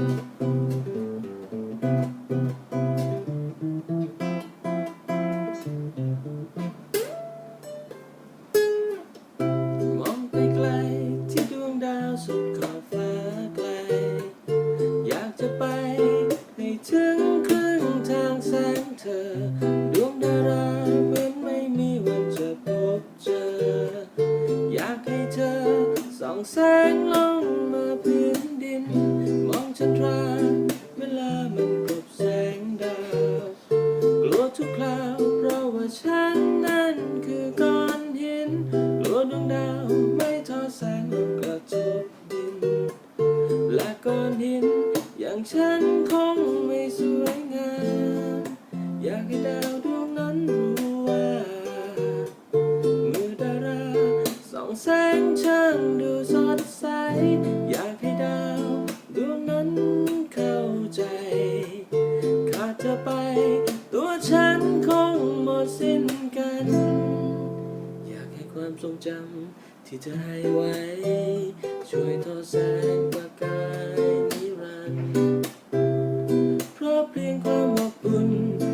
มองไปไกลที่ดวงดาวสุดขอบฟ้า อย่างฉันคงไม่สวยงาม อยากให้ดาวดวงนั้นรู้ว่าเมื่อดาราส่องแสงช่างดูสดใส อยากให้ดาวดวงนั้นเข้าใจ ขาดเธอไป ตัวฉันคงหมดสิ้นกัน อยากให้ความทรงจำที่เธอให้ไว้ ช่วยทอดแสงประกาย ค